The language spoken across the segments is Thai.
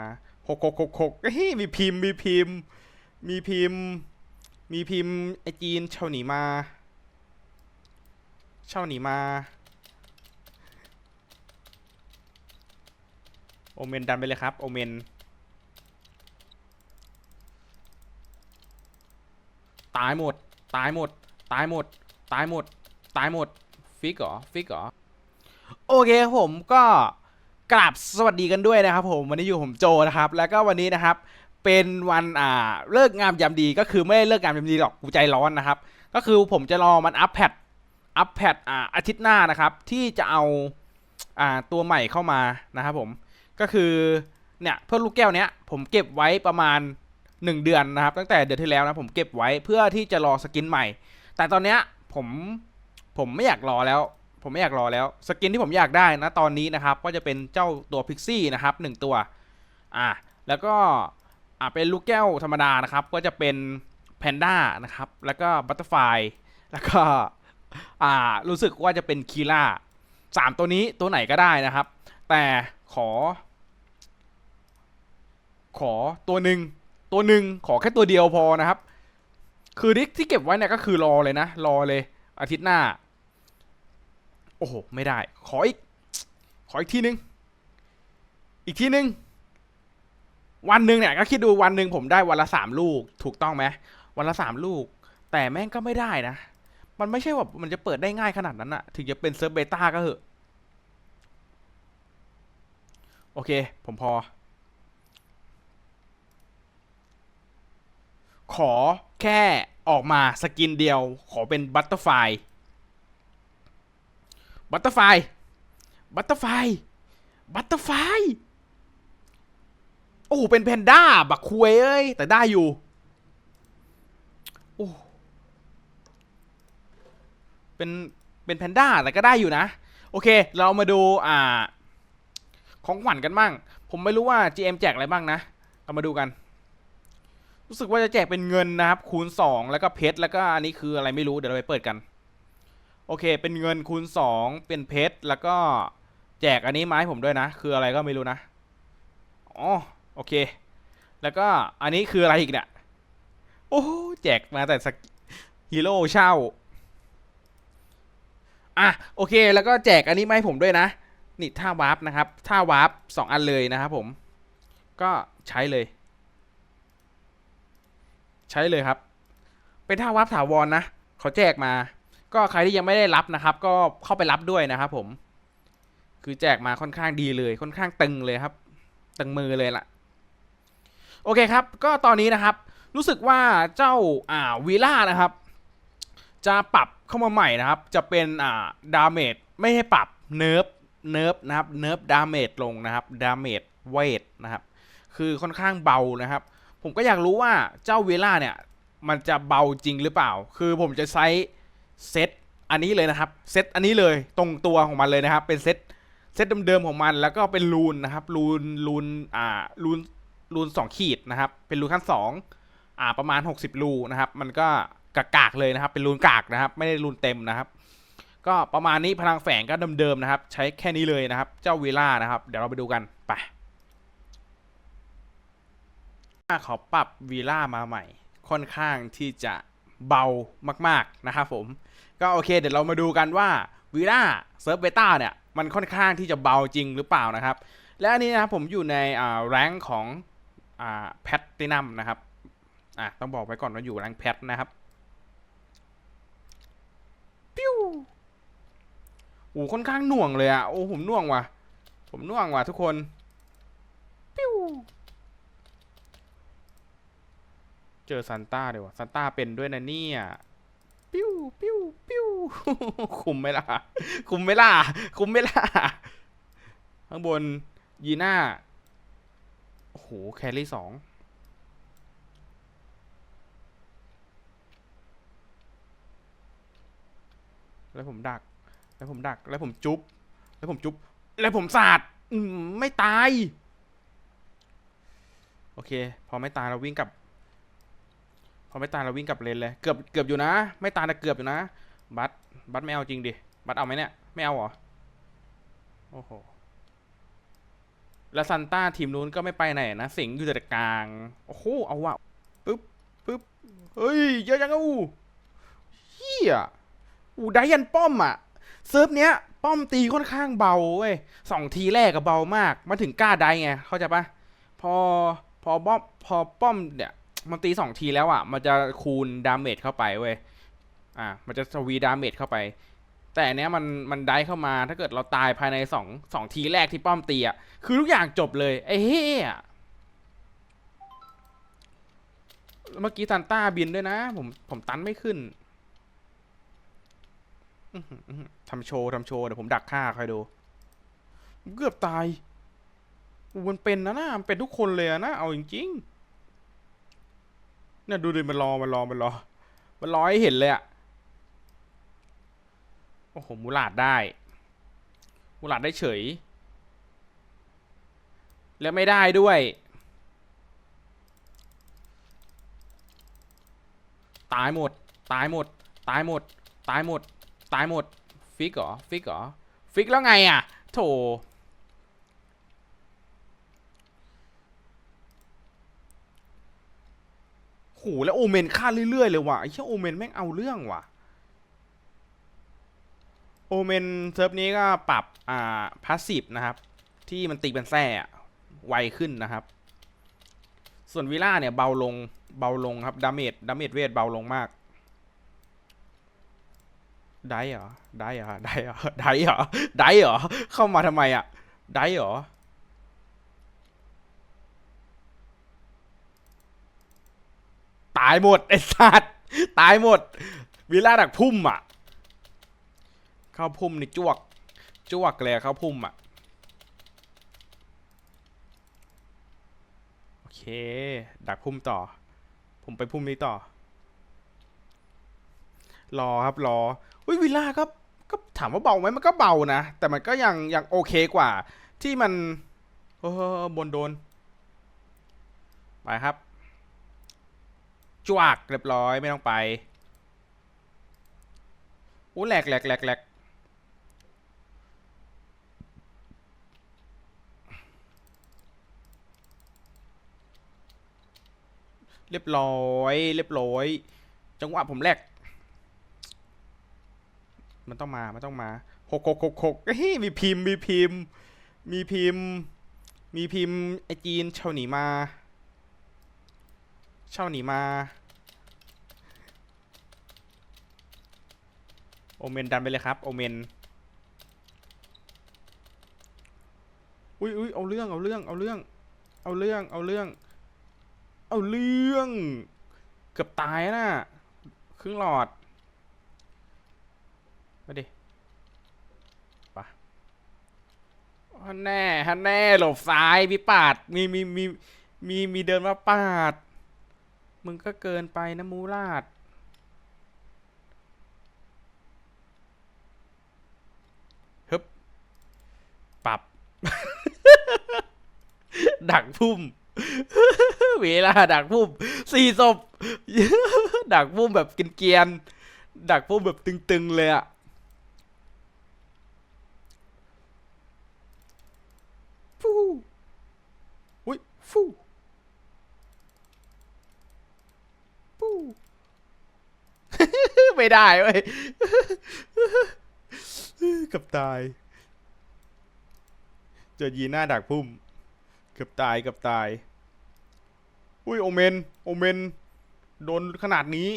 มาหกหกหกหกเฮ้ยมีพิมพ์มีพิมพ์ มีพิมพ์ มีพิมพ์ไอจีนเช่าหนีมา เช่าหนีมา โอเมนดันไปเลยครับ โอเมน ตายหมด ตายหมด ตายหมด ตายหมด ตายหมด ฟิกเหรอ ฟิกเหรอ โอเคผมก็ กราบสวัสดีกันด้วยนะครับผมวันนี้อยู่ผมโจนะครับ แล้วก็วันนี้นะครับเป็นวันอ่าเลิกงามยามดีก็คือไม่ได้เลิกงามยามดีหรอกกูใจร้อนนะครับ ก็คือผมจะรอมันอัปแพดอัปแพดอ่าอาทิตย์หน้านะครับ ที่จะเอาอ่าตัวใหม่เข้ามานะครับผมก็คือเนี่ยเพื่อลูกแก้วเนี้ยผมเก็บไว้ประมาณ 1 เดือนนะครับ ตั้งแต่เดือนที่แล้วนะผมเก็บไว้เพื่อที่จะรอสกินใหม่ แต่ตอนเนี้ยผมผมไม่อยากรอแล้ว ผมไม่อยากรอแล้ว สกินที่ผมอยากได้นะตอนนี้นะครับ ก็จะเป็นเจ้าตัวพิกซี่นะครับหนึ่งตัวอ่าแล้วก็อ่าเป็นลูกแก้วธรรมดานะครับ ก็จะเป็นแพนด้านะครับ แล้วก็บัตเตอร์ไฟแล้วก็อ่ารู้สึกว่าจะเป็นคีล่าสามตัวนี้ตัวไหนก็ได้นะครับ แต่ขอ ขอตัวหนึ่งตัวหนึ่งขอแค่ตัวเดียวพอนะครับ คือดิกที่เก็บไว้เนี่ยก็คือรอเลยนะ รอเลยอาทิตย์หน้า โอ้โห ไม่ได้ ขออีก ขออีกทีนึง อีกทีนึง วันหนึ่งเนี่ยก็คิดดูวันหนึ่งผมได้วันละสามลูก ถูกต้องไหม วันละสามลูก แต่แม่งก็ไม่ได้นะ มันไม่ใช่ว่ามันจะเปิดได้ง่ายขนาดนั้นอะถึงจะเป็นเซิร์ฟเบต้าก็เหอะ โอเค ผมพอ ขอแค่ออกมาสกินเดียว ขอเป็นบัตเตอร์ไฟ บัตเตอร์ไฟบัตเตอร์ไฟบัตเตอร์ไฟโอ้เป็นแพนด้า บักคุยเอ้ย แต่ได้อยู่ โอ้ เป็น เป็นแพนด้า แต่ก็ได้อยู่นะ โอเค เรามาดู อ่า ของขวัญกันบ้าง ผมไม่รู้ว่า GM แจกอะไรบ้างนะ เรามาดูกัน รู้สึกว่าจะแจกเป็นเงินนะครับ คูณ 2 แล้วก็เพชร แล้วก็อันนี้คืออะไรไม่รู้ เดี๋ยวเราไปเปิดกัน โอเค เป็นเงินคูณ 2 เป็นเพชร แล้วก็แจกอันนี้มาให้ผมด้วยนะ คืออะไรก็ไม่รู้นะ อ๋อ โอเค แล้วก็อันนี้คืออะไรอีกเนี่ย โอ้โหแจกมาแต่สกฮีโร่เช่า อะ โอเค แล้วก็แจกอันนี้มาให้ผมด้วยนะ นี่ท่าวาร์ปนะครับ ท่าวาร์ปสองอันเลยนะครับผม ก็ใช้เลย ใช้เลยครับ เป็นท่าวาร์ปถาวรนะเขาแจกมา ก็ใครที่ยังไม่ได้รับนะครับ ก็เข้าไปรับด้วยนะครับผม คือแจกมาค่อนข้างดีเลย ค่อนข้างตึงเลยครับ ตึงมือเลยล่ะ โอเคครับ ก็ตอนนี้นะครับ รู้สึกว่าเจ้าอ่าวีล่านะครับ จะปรับเข้ามาใหม่นะครับ จะเป็นอ่าดาเมจไม่ให้ปรับเนิร์ฟเนิร์ฟนะครับเนิร์ฟดาเมจลงนะครับดาเมจเวทนะครับ คือค่อนข้างเบานะครับ ผมก็อยากรู้ว่าเจ้าเวล่าเนี่ย มันจะเบาจริงหรือเปล่า คือผมจะใช้ เซตอันนี้เลยนะครับเซตอันนี้เลยตรงตัวของมันเลยนะครับ เป็นเซตเซตเดิมๆของมัน แล้วก็เป็นรูนนะครับรูนรูนอ่ารูนรูนสองขีดนะครับ เป็นรูนขั้นสองอ่าประมาณ 60 รูนะครับ มันก็กากากเลยนะครับ เป็นรูนกากนะครับ ไม่ได้รูนเต็มนะครับ ก็ประมาณนี้พลังแฝงก็เดิมๆนะครับ ใช้แค่นี้เลยนะครับ เจ้าเวล่านะครับ เดี๋ยวเราไปดูกันไปเขาปรับวีล่ามาใหม่ ค่อนข้างที่จะ เบามากๆนะครับผม ก็โอเค เดี๋ยวเรามาดูกันว่าวีล่าเซิร์ฟเบต้าเนี่ย มันค่อนข้างที่จะเบาจริงหรือเปล่านะครับ และอันนี้นะครับผมอยู่ในอ่าแรงของอ่าแพตตินัมนะครับอะต้องบอกไว้ก่อนว่าอยู่แรงแพทนะครับปิ้วโอ้ค่อนข้างหน่วงเลยอะโอ้ผมน่วงว่ะ ผมน่วงว่ะทุกคน ปิ้ว เจอซันต้าเดี๋ยวซันต้าเป็นด้วยนะเนี่ยปิ้วปิ้วปิ้วคุมไหมล่ะ คุมไหมล่ะ คุมไหมล่ะ ข้างบนยีน่า โอ้โห แครี่สองแล้วผมดัก แล้วผมดัก แล้วผมจุ๊บ แล้วผมจุ๊บ แล้วผมสาดไม่ตาย โอเค พอไม่ตายเราวิ่งกลับ อไม่ตายเราวิ่งกลับเลนเลย เกือบเกือบอยู่นะ ไม่ตายแต่เกือบอยู่นะ บัตบัตไม่เอาจริงดิ บัตเอาไหมเนี่ย ไม่เอาเหรอ โอ้โห แล้วซันต้าทีมนู้นก็ไม่ไปไหนนะ สิงอยู่แต่กลาง โอ้โห เอาว่ะปึ๊บปึ๊บเฮ้ย เยอะจังอูเฮียอูได้ยันป้อมอะเซิร์ฟเนี้ย ป้อมตีค่อนข้างเบาเว้ยสองทีแรกก็เบามาก มาถึงกล้าได้ไง เข้าใจปะพอ พอป้อมพอป้อมเนี่ย มันตีสองทีแล้วอะมันจะคูณดาเมจเข้าไปเว้ย อะมันจะสวีดาเมจเข้าไป แต่อันเนี้ยมันมันได้เข้ามา ถ้าเกิดเราตายภายในสองสองทีแรกที่ป้อมตีอะคือทุกอย่างจบเลย ไอ้เหี้ยเมื่อกี้ซันต้าบินด้วยนะ ผมผมตันไม่ขึ้นทำโชว์ทำโชว์เดี๋ยวผมดักฆ่าใครดู เกือบตายอูมันเป็นนะนะมันเป็นทุกคนเลยนะ เอาจริงๆ เนี่ยดูดิมันรอมันรอมันรอมันรอให้เห็นเลยอะโอ้โหมูลาดได้ มูลาดได้เฉย แล้วไม่ได้ด้วย ตายหมด ตายหมด ตายหมด ตายหมด ตายหมด ฟิกเหรอ ฟิกเหรอ ฟิกแล้วไงอะ โถ หแล้วโอเมนฆ่าเรื่อยๆเลยว่ะไอ้เชี่ยโอเมนแม่งเอาเรื่องว่ะ โอเมนเซิร์ฟนี้ก็ปรับอ่าพาสซีฟนะครับ ที่มันตีเป็นแส้ไวขึ้นนะครับ ส่วนวิล่าเนี่ยเบาลงเบาลงครับดาเมจดาเมจเวทเบาลงมากได้เหรอได้เหรอได้เหรอได้เหรอได้เหรอเข้ามาทำไมอะได้เหรอ ตายหมดไอ้สัตว์ตายหมด วิลล่าดักพุ่มอะ เข้าพุ่มนี่จวก จวกเลยเข้าพุ่มอะ โอเค ดักพุ่มต่อ ผมไปพุ่มนี้ต่อ รอครับรออุ้ยวิลล่าก็ก็ถามว่าเบาไหมมันก็เบานะ แต่มันก็ยังยังโอเคกว่า ที่มัน เออบนโดน ไปครับ จวกเรียบร้อยไม่ต้องไปโอ้แหลกแหลกแหลกแหลกเรียบร้อยเรียบร้อย จังหวะผมแหลก มันต้องมา มันต้องมาหกหกหกหกเฮ้ยมีพิมพ์มีพิมพ์ มีพิมพ์ มีพิมพ์ไอจีนเช่าหนีมา เช่าหนีมา โอเมนดันไปเลยครับ โอเมน อุ้ยอุ้ยเอาเรื่อง เอาเรื่อง เอาเรื่อง เอาเรื่อง เอาเรื่อง เอาเรื่อง เกือบตายนะครึ่งหลอด มาดิปะฮันแน่ฮันแน่ หลบซ้ายพี่ปาด มีมีมีมีมีเดินมาปาด มึงก็เกินไปนะมูลาดฮึบปรับ ดักพุ่ม เวลาดักพุ่มสี่ศพดักพุ่มแบบกินเกียน ดักพุ่มแบบตึง ๆ เลยอะฟูอุ้ยฟูฟู ไม่ได้เว้ยกับตาย เจอยีหน้าดักพุ่ม เกือบตายเกือบตาย อุ้ยโอเมน โอเมน โดนขนาดนี้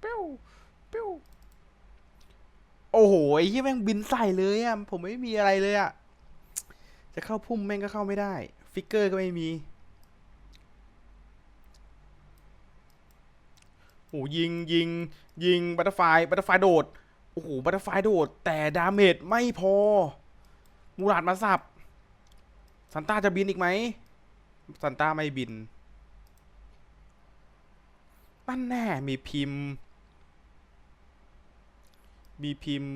เปิ้วเปิ้ว โอ้โหไอ้ยี่แม่งบินใส่เลยอะผมไม่มีอะไรเลยอะจะเข้าพุ่มแม่งก็เข้าไม่ได้ ฟิกเกอร์ก็ไม่มีโอ้ยิงยิงยิงบัตเตอร์ไฟบัตเตอร์ไฟโดดโอ้โหบัตเตอร์ไฟโดด แต่ดาเมจไม่พอ มูราดมาสับซันต้าจะบินอีกไหมซันต้าไม่บินนั่นแน่มีพิมพ์ มีพิมพ์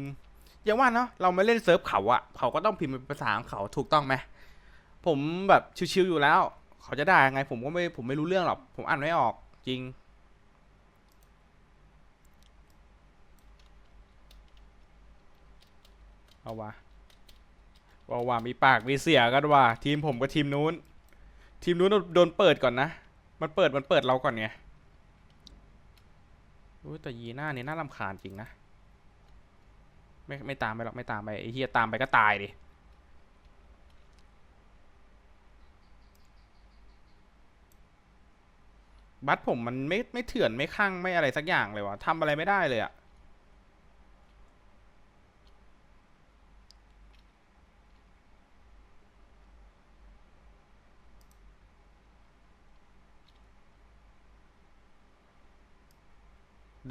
อย่างว่าเนาะเรามาเล่นเซิร์ฟเขาอะเขาก็ต้องพิมพ์เป็นภาษาของเขาถูกต้องไหมผมแบบชิวๆอยู่แล้ว เขาจะได่ายังไง ผมก็ไม่ผมไม่รู้เรื่องหรอกผมอ่านไม่ออกจริง เอาวะว่าว่ามีปากมีเสียกันว่ะทีมผมกับทีมนู้น ทีมนู้นโดนเปิดก่อนนะ มันเปิดมันเปิดเราก่อนไงอุ้ยแต่ยีหน้าเนี่ยน่ารำคาญจริงนะ ไม่ไม่ตามไปหรอกไม่ตามไปไอ้เฮียตามไปก็ตายดิบัตผมมันไม่ไม่เถื่อนไม่ข้างไม่อะไรสักอย่างเลยวะทำอะไรไม่ได้เลยอะ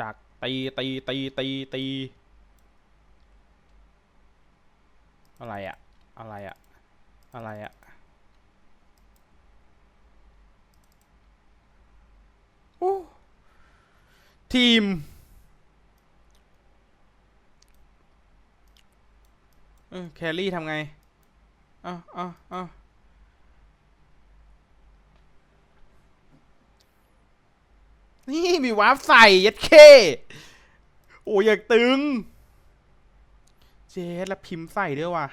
ดักตีตีตีตีตี อะไรอะอะไรอะอะไรอะโอ้ทีม เออแครี่ทำไงอ้าวอ้าวอ้าวนี่มีวาร์ปใส่ยัดเค โอ้ยอยากตึง เจสแล้วพิมพ์ใส่ด้วยว่ะ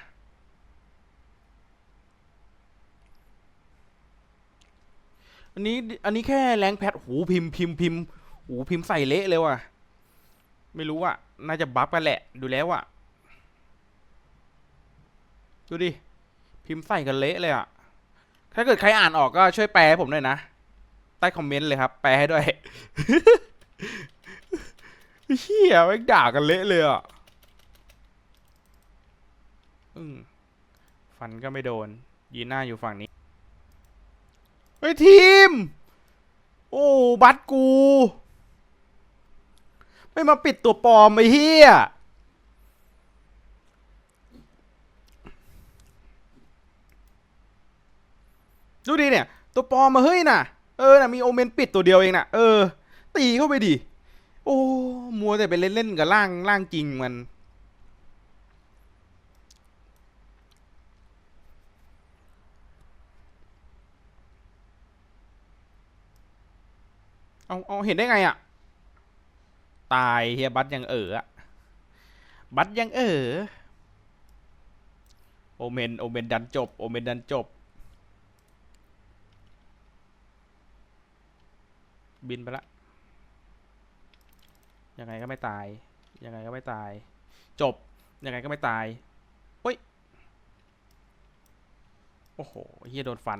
อันนี้ อันนี้แค่แรงแพทหูพิมพ์พิมพ์พิมพ์หูพิมพ์ใส่เละเลยว่ะ ไม่รู้อะ น่าจะบัฟกันแหละ ดูแล้วอะ ดูดิ พิมพ์ใส่กันเละเลยอะ ถ้าเกิดใครอ่านออกก็ช่วยแปลให้ผมด้วยนะ ใต้คอมเมนต์เลยครับ แปลให้ด้วยเฮียไม่งด่ากันเละเลยอะ อืมฟันก็ไม่โดน ยีน่าอยู่ฝั่งนี้ เฮ้ย ทีม โอ้ บัตกู ไม่มาปิดตัวปลอมไอ้เฮียดูดิเนี่ย ตัวปลอมมาเฮ้ยน่ะ เออน่ะมีโอเมนปิดตัวเดียวเองน่ะ เออ ตีเข้าไปดิ โอ้ มัวแต่ไปเล่นๆกับร่างร่างจริงมัน เอาเอาเห็นได้ไงอะตายเฮียบัตยังเอออะบัตยังเออโอเมนโอเมนดันจบ โอเมนดันจบ บินไปละยังไงก็ไม่ตาย ยังไงก็ไม่ตาย จบ ยังไงก็ไม่ตายเฮ้ย โอ้โหเฮียโดนฟัน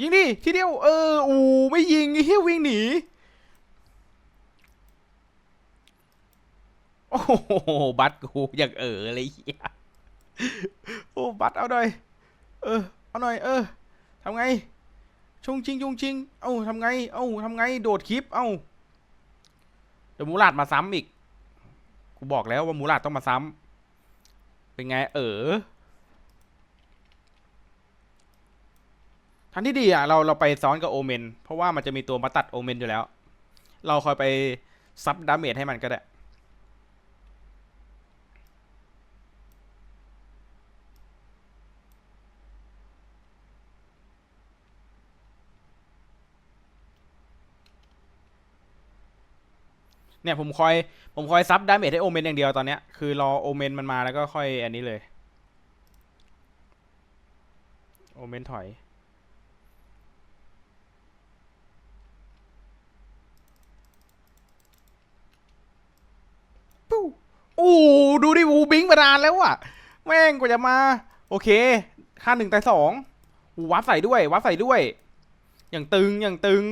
ยิงดิทีเดียวเอออูไม่ยิงเฮียวิ่งหนีโอ้โหบัตรกูอยากเออเลยเฮียโอ้บัตรเอาหน่อยเออเอาหน่อยเออทำไงชงชิงชงชิงเอ้าทำไงเอ้าทำไงโดดคลิปเอ้าเดี๋ยวมูลาดมาซ้ำอีกกูบอกแล้วว่ามูลาดต้องมาซ้ำเป็นไงเออ ทันที่ดีอะเราเราไปซ้อนกับโอเมน เพราะว่ามันจะมีตัวมาตัดโอเมนอยู่แล้ว เราคอยไปซับดาเมจให้มันก็ได้เนี่ยผมคอยผมคอยซับดาเมจให้โอเมนอย่างเดียวตอนเนี้ยคือรอโอเมนมันมาแล้วก็ค่อยอันนี้เลย โอเมนถอย ปู้โอ้ ดูดิวูบิงมานานแล้วอะแม่งกว่าจะมา โอเคค่าหนึ่งแต่สองวับใส่ด้วยวับใส่ด้วย อย่างตึงอย่างตึง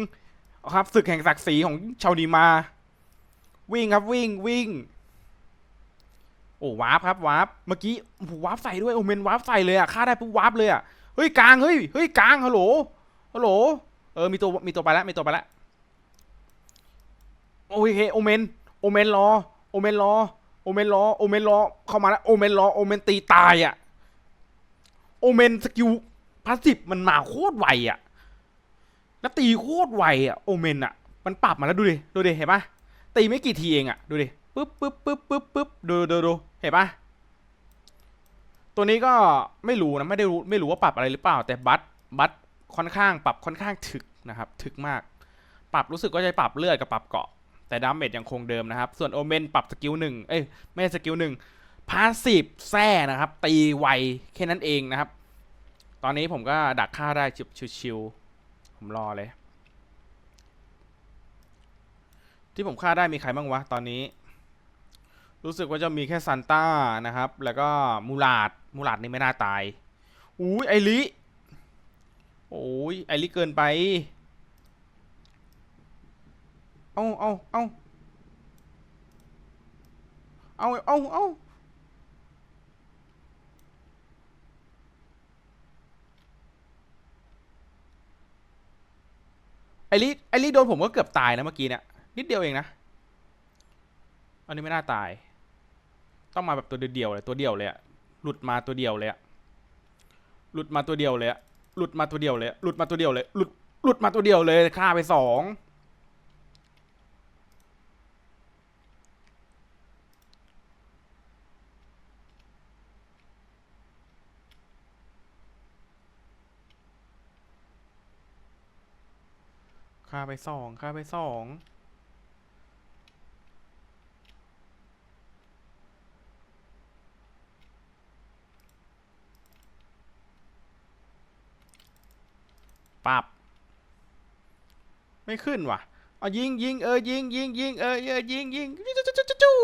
ครับศึกแห่งศักดิ์ศรีของชาวดีมา วิ่งครับวิ่งวิ่ง โอ้วาร์ปครับวาร์ปเมื่อกี้โอ้วาร์ปใส่ด้วยโอเมนวาร์ปใส่เลยอะฆ่าได้ปุ๊บวาร์ปเลยอะเฮ้ยกลางเฮ้ยเฮ้ยกลางฮัลโหลฮัลโหลเออมีตัวมีตัวไปแล้วมีตัวไปแล้วโอเคโอเมนโอเมนรอโอเมนรอ โอเมนรอโอเมนรอเข้ามาแล้วโอเมนรอโอเมนตีตายอะ โอเมนสกิลพาสซีฟมันมาโคตรไวอะ แล้วตีโคตรไวอะโอเมนอะ มันปรับมาแล้วดูดิดูดิเห็นปะตีไม่กี่ทีเองอะดูดิปึ๊บปึ๊บปึ๊บปึ๊บปึ๊บดูดูดูเห็นปะตัวนี้ก็ไม่รู้นะไม่ได้รู้ไม่รู้ว่าปรับอะไรหรือเปล่า แต่บัตบัตค่อนข้างปรับค่อนข้างถึกนะครับ ถึกมาก ปรับรู้สึกว่าจะปรับเลือดกับปรับเกาะ แต่ดาเมจยังคงเดิมนะครับ ส่วนโอเมนปรับสกิลหนึ่งเอ้ย ไม่ใช่สกิลหนึ่งพาสซีฟแซ่นะครับ ตีไวแค่นั้นเองนะครับ ตอนนี้ผมก็ดักฆ่าได้ชิวๆผมรอเลย ที่ผมฆ่าได้มีใครบ้างวะ ตอนนี้ รู้สึกว่าจะมีแค่ซันต้านะครับ แล้วก็มูลาดมูลาดนี่ไม่น่าตายอุ้ยไอริโอ้ยไอริเกินไป เอาเอาเอาเอาเอาเอาไอริไอริโดนผมก็เกือบตายนะเมื่อกี้เนี่ยนิดเดียวเองนะ อันนี้ไม่น่าตาย ต้องมาแบบตัวเดียวเลยตัวเดียวเลยอะหลุดมาตัวเดียวเลยอะหลุดมาตัวเดียวเลยอะหลุดมาตัวเดียวเลยหลุดมาตัวเดียวเลยหลุดหลุดมาตัวเดียวเลยฆ่าไปสอง ไปสองฆ่าไปสองปับ ไม่ขึ้นว่ะ เอายิงยิงเออยิงยิงยิงเออเออยิงยิงจู้จู้จู้จู้จู้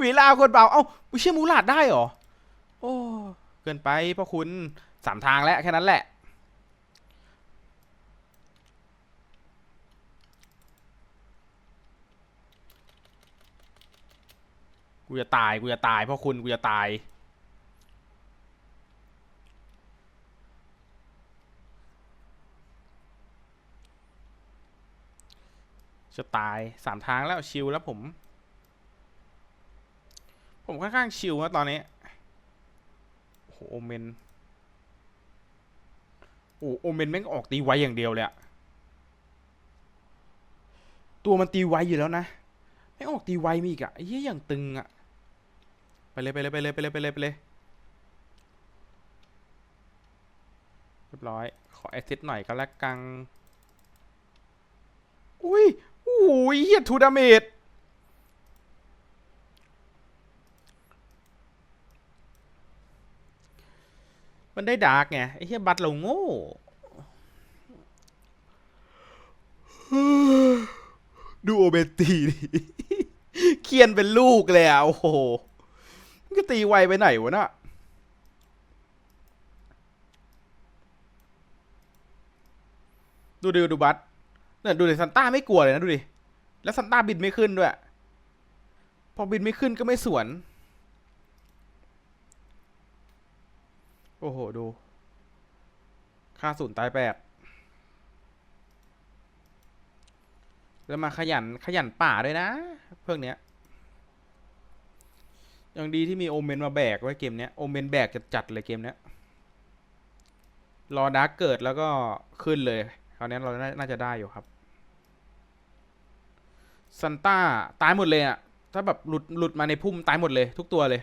วีลาคนเบา เอ้าวิเชี่ยมูลาดได้เหรอ โอ้ เกินไปพ่อคุณสามทางแล้วแค่นั้นแหละ กูจะตายกูจะตายเพราะคุณกูจะตายจะตายสามทางแล้วชิลแล้วผม ผมค่อนข้างชิลนะตอนนี้โอ้โหโอเมนโอ้โอเมนแม่งออกตีไวอย่างเดียวเลยอะตัวมันตีไวอยู่แล้วนะไม่ออกตีไวมีอีกอะเหี้ยอย่างตึงอะ ไปเลยไปเลยไปเลยไปเลยไปเลยไปเลยเรียบร้อย ขอแอซิสหน่อยก็แล้วกันอุ้ยโอ้ยเฮียทูดาเมจมันได้ดาร์กไงไอ้เฮียบัตเราโง่ดูโอเบตีดิเคียนเป็นลูกเลยอะโอ้โห มันก็ตีไวไปไหนวะน่ะดูดิดูบัตเนี่ยดูดิซันต้าไม่กลัวเลยนะดูดิ แล้วซันต้าบินไม่ขึ้นด้วย พอบินไม่ขึ้นก็ไม่สวน โอ้โห ดู ค่าศูนย์ตายแปดแล้วมาขยันขยันป่าด้วยนะ เพิ่งเนี้ย ยังดีที่มีโอเมนมาแบกไว้เกมเนี้ยโอเมนแบกจะจัดเลยเกมเนี้ยรอดาร์กเกิดแล้วก็ขึ้นเลยคราวนี้เราน่าน่าจะได้อยู่ครับซันต้าตายหมดเลยอะถ้าแบบหลุดหลุดมาในพุ่มตายหมดเลย ทุกตัวเลย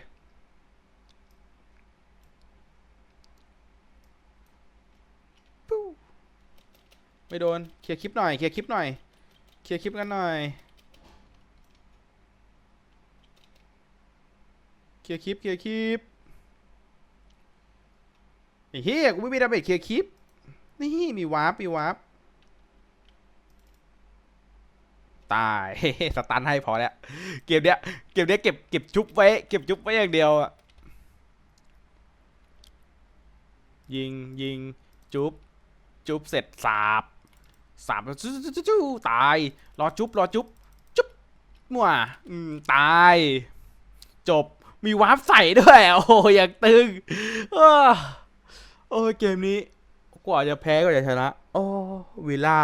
ไม่โดน เคลียร์คลิปหน่อย เคลียร์คลิปหน่อย เคลียร์คลิปกันหน่อย เค ลียร์คลิปเคลียร์คลิปไอ้เฮียกูไม่มีดาเมจเคลียร์คลิปนี่มีวาร์ปมีวาร์ปตายสตันให้พอแล้วเกมเนี้ยเกมเนี้ยเก็บเก็บจุ๊บไว้เก็บจุ๊บไว้อย่างเดียวอะยิงยิงจุ๊บจุ๊บเสร็จสาบสามจู้จู้จู้จู้ตาย รอจุ๊บรอจุ๊บจุ๊บมั่วตาย จบ มีวาร์ปใส่ด้วย โอ้ยอยากตึงเออโอ้ยเกมนี้ กว่าจะแพ้ก็จะชนะ โอ้วิลล่า